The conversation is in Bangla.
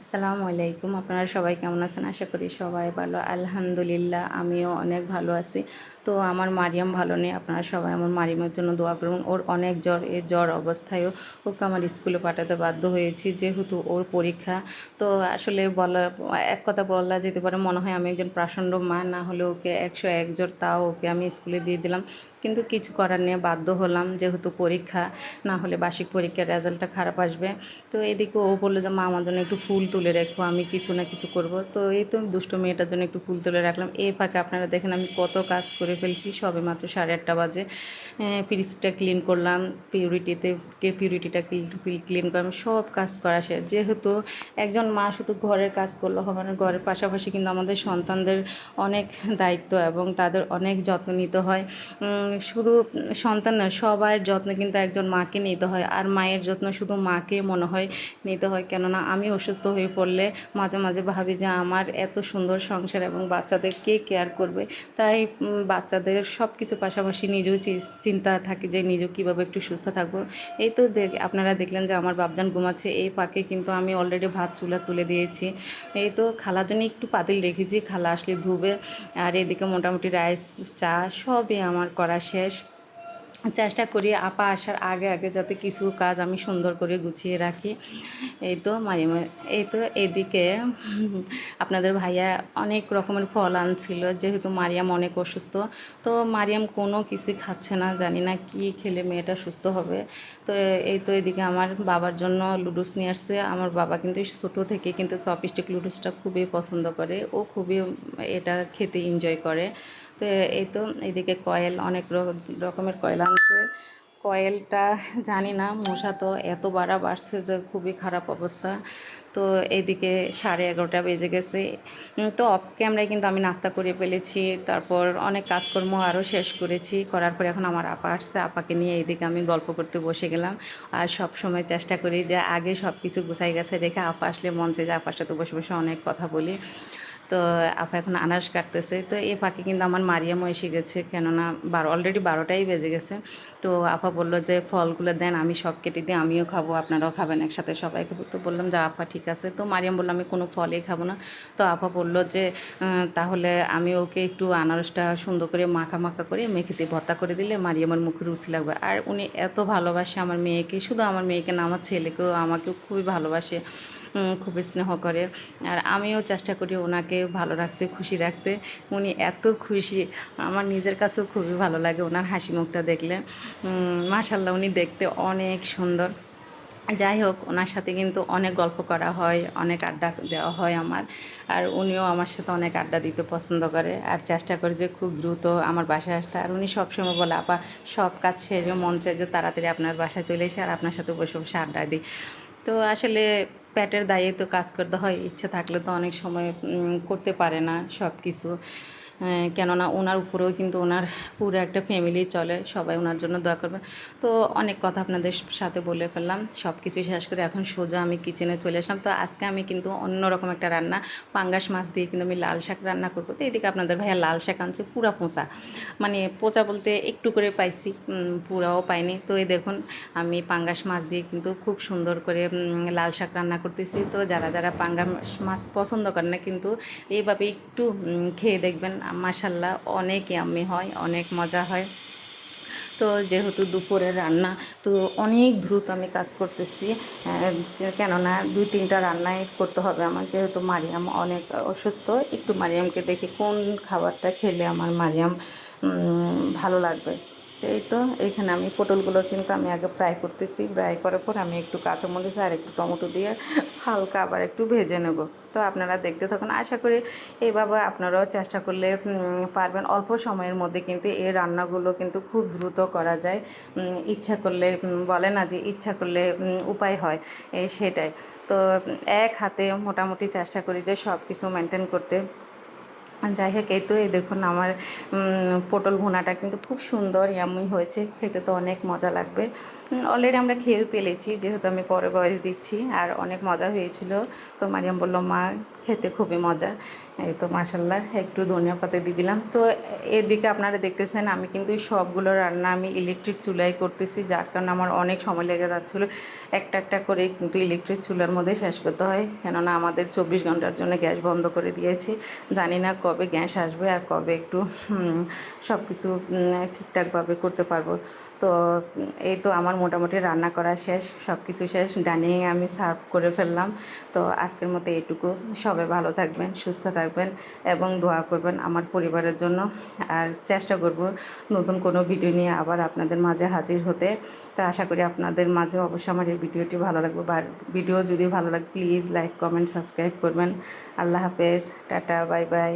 আসসালামু আলাইকুম। আপনারা সবাই কেমন আছেন? আশা করি সবাই ভালো। আলহামদুলিল্লাহ, আমিও অনেক ভালো আছি। তো আমার মারিয়াম ভালো নেই। আপনারা সবাই আমার মারিয়ামের জন্য দোয়া করুন। ওর অনেক জ্বর এই জ্বর অবস্থায়ও ওকে আমার স্কুলে পাঠাতে বাধ্য হয়েছি, যেহেতু ওর পরীক্ষা। তো আসলে বলা, এক কথা বলা যেতে পারে, মনে হয় আমি একজন প্রাসণ্ড মা, না হলে ওকে একশো এক জ্বর, তাও ওকে আমি স্কুলে দিয়ে দিলাম। কিন্তু কিছু করার নিয়ে বাধ্য হলাম, যেহেতু পরীক্ষা, না হলে বার্ষিক পরীক্ষার রেজাল্টটা খারাপ আসবে। তো এদিকে ও বলল যে, মা, আমার জন্য একটু ফুল তুলে রেখো, আমি কিছু না কিছু করব। তো এই তো দুষ্ট মেয়েটার জন্য একটু ফুল তুলে রাখলাম। এই ফাঁকে আপনারা দেখেন আমি কত কাজ করে ফেলছি, সবে মাত্র সাড়ে আটটা বাজে। ফ্রিজটা ক্লিন করলাম পিউরিটিতে কে পিউরিটিটা ক্লিন করলাম সব কাজ করা শেষ। যেহেতু একজন মা শুধু ঘরের কাজ করলে হবে না, ঘরের পাশাপাশি কিন্তু আমাদের সন্তানদের অনেক দায়িত্ব এবং তাদের অনেক যত্ন নিতে হয়। শুধু সন্তান না সবার যত্ন কিন্তু একজন মাকে নিতে হয়। আর মায়ের যত্ন শুধু মাকে মনে হয় নিতে হয়। কেননা আমি অসুস্থ হয়ে পড়লে মাঝে মাঝে ভাবি যে আমার এত সুন্দর সংসার এবং বাচ্চাদের কে কেয়ার করবে? তাই বাচ্চাদের সব কিছু পাশাপাশি নিজেও চিন্তা থাকে যে নিজেও কীভাবে একটু সুস্থ থাকব। এই তো আপনারা দেখলেন যে আমার বাপজান ঘুমাচ্ছে। এই পাকে কিন্তু আমি অলরেডি ভাত চুলা তুলে দিয়েছি। এই তো খালার জন্য একটু পাতিল রেখেছি। খালা আসলে ধুবে। আর এদিকে মোটামুটি রাইস চা সবই আমার করা শেষ। চেষ্টা করি আপা আসার আগে আগে যাতে কিছু কাজ আমি সুন্দর করে গুছিয়ে রাখি। এই তো মারিয়াম এই তো এদিকে আপনাদের ভাইয়া অনেক রকমের ফল আনছিল, যেহেতু মারিয়াম অনেক অসুস্থ। তো মারিয়াম কোনো কিছুই খাচ্ছে না, জানি না কি খেলে মেয়েটা সুস্থ হবে। তো এই তো এদিকে আমার বাবার জন্য লুডুস নিয়ে আসছে। আমার বাবা কিন্তু ছোটো থেকে কিন্তু চপস্টিক লুডুসটা খুবই পছন্দ করে। ও খুবই এটা খেতে এনজয় করে। তো এই তো এদিকে কয়েল, অনেক রকমের কয়েল আনছে কয়েলটা জানি না, মশা তো এত বাড়া বাড়ছে যে খুবই খারাপ অবস্থা। তো এদিকে সাড়ে এগারোটা বেজে গেছে। তো অফ ক্যামেরায় কিন্তু আমি নাস্তা করে ফেলেছি, তারপর অনেক কাজকর্ম আরও শেষ করেছি। করার পরে এখন আমার আপা আসছে, আপাকে নিয়ে এদিকে আমি গল্প করতে বসে গেলাম। আর সব সময় চেষ্টা করি যে আগে সব কিছু গুছাই গেছে রেখে আপা আসলে মঞ্চে যে আপার সাথে বসে বসে অনেক কথা বলি। তো আপা এখন আনারস কাটতেছে। তো এ পাখি কিন্তু আমার মারিয়ামও এসে গেছে, কেননা বারো অলরেডি বারোটাই বেজে গেছে। তো আপা বলল যে, ফলগুলো দেন, আমি সব কেটে দিই আমিও খাব, আপনারাও খাবেন, একসাথে সবাই খাব। তো বললাম যে, আপা, ঠিক আছে। তো মারিয়াম বলল, আমি কোনো ফলই খাব না। তো আপা বলল যে তাহলে আমি ওকে একটু আনারসটা সুন্দর করে মাখা মাখা করে মেখেতে ভর্তা করে দিলে মারিয়ামের মুখে রুচি লাগবে। আর উনি এত ভালোবাসে আমার মেয়েকে, শুধু আমার মেয়েকে না, আমার ছেলেকেও, আমাকেও খুবই ভালোবাসে। খুবই স্নেহ করে। আর আমিও চেষ্টা করি ওনাকে ভালো রাখতে, খুশি রাখতে। উনি এত খুশি। আমার নিজের কাছেও খুবই ভালো লাগে ওনার হাসি মুখটা দেখলে। মাশাল্লাহ উনি দেখতে অনেক সুন্দর। যাই হোক, ওনার সাথে কিন্তু অনেক গল্প করা হয়, অনেক আড্ডা দেওয়া হয় আমার। আর উনিও আমার সাথে অনেক আড্ডা দিতে পছন্দ করে। আর চেষ্টা করে যে খুব দ্রুত আমার বাসায় আসতে। আর উনি সবসময় বলে, আপা, সব কাজ সেরে মন চায় যে তাড়াতাড়ি আপনার বাসায় চলে এসে আর আপনার সাথে বসে বসে আড্ডা দিই। তো আসলে প্যাটের দায়ে তো কাজ করতে হয়, ইচ্ছে থাকলে তো অনেক সময় করতে পারে না সব কিছু কেননা ওনার উপরেও কিন্তু ওনার পুরো একটা ফ্যামিলি চলে, সবাই ওনার জন্য দোয়া করবে তো অনেক কথা আপনাদের সাথে বলে ফেললাম সব কিছু শেষ করে এখন সোজা আমি কিচেনে চলে আসলাম। তো আজকে আমি কিন্তু অন্যরকম একটা রান্না, পাঙ্গাস মাছ দিয়ে কিন্তু আমি লাল শাক রান্না করব। তো এদিকে আপনাদের ভাইয়া লাল শাক আনছে, পুরা পোঁচা। মানে পোঁচা বলতে একটু করে পাইছি পুরাও পাইনি। তো এই দেখুন, আমি পাঙ্গাস মাছ দিয়ে কিন্তু খুব সুন্দর করে লাল শাক রান্না করতেছি। তো যারা যারা পাঙ্গাস মাছ পছন্দ করে না কিন্তু এইভাবে একটু খেয়ে দেখবেন। মাসাল্লাহ অনেক ইয়াম্মি হয়, অনেক মজা হয়। তো যেহেতু দুপুরে রান্না, তো অনেক দ্রুত আমি কাজ করতেছি। কেননা দুই তিনটা রান্নাই করতে হবে আমার। যেহেতু মারিয়াম অনেক অসুস্থ, একটু মারিয়ামকে দেখি কোন খাবারটা খেলে আমার মারিয়াম ভালো লাগবে। এই তো এইখানে আমি পটলগুলো কিন্তু আমি আগে ফ্রাই করতেছি। ফ্রাই করার পর আমি একটু কাঁচামরিচ আর একটু টমেটো দিয়ে হালকা আবার একটু ভেজে নেব। তো আপনারা দেখতে থাকুন। আশা করি এইভাবে আপনারাও চেষ্টা করলে পারবেন। অল্প সময়ের মধ্যে কিন্তু এই রান্নাগুলো কিন্তু খুব দ্রুত করা যায়। ইচ্ছা করলে বলে না যে ইচ্ছা করলে উপায় হয় সেটাই। তো এক হাতে মোটামুটি চেষ্টা করি যে সব কিছু মেনটেন করতে। যাই হোক, এই তো এই দেখুন আমার পটল ভুনাটা কিন্তু খুব সুন্দর ইয়ামি হয়েছে, খেতে তো অনেক মজা লাগবে। অলরেডি আমরা খেয়েও পেলেছি যেহেতু আমি পরে বয়স দিচ্ছি, আর অনেক মজা হয়েছিল। তো মারিয়াম বলল, মা, খেতে খুবই মজা। এই তো মাসাল্লাহ একটু ধনিয়া পাতা দিয়ে দিলাম। তো এদিকে আপনারা দেখতেছেন, আমি কিন্তু সবগুলো রান্না আমি ইলেকট্রিক চুলায় করতেছি, যার কারণে আমার অনেক সময় লেগে যাচ্ছিল। একটা একটা করে কিন্তু ইলেকট্রিক চুলার মধ্যে শেষ করতে হয়, কেননা আমাদের চব্বিশ ঘণ্টার জন্য গ্যাস বন্ধ করে দিয়েছি। জানি না কবে গ্যাস আসবে আর কবে একটু সব কিছু ঠিকঠাকভাবে করতে পারব। তো, এই তো আমার মোটামুটি রান্না করা শেষ সব কিছু শেষ ডাইনিংয়ে আমি সার্ভ করে ফেললাম। তো আজকের মতো এটুকু সবাই ভালো থাকবেন, সুস্থ থাকবেন এবং দোয়া করবেন আমার পরিবারের জন্য। আর চেষ্টা করব নতুন কোনো ভিডিও নিয়ে আবার আপনাদের মাঝে হাজির হতে। তো আশা করি আপনাদের মাঝে অবশ্যই আমার এই ভিডিওটি ভালো লাগবে। বা ভিডিও যদি ভালো লাগে, প্লিজ লাইক, কমেন্ট, সাবস্ক্রাইব করবেন। আল্লাহ হাফেজ, টাটা, বাই বাই।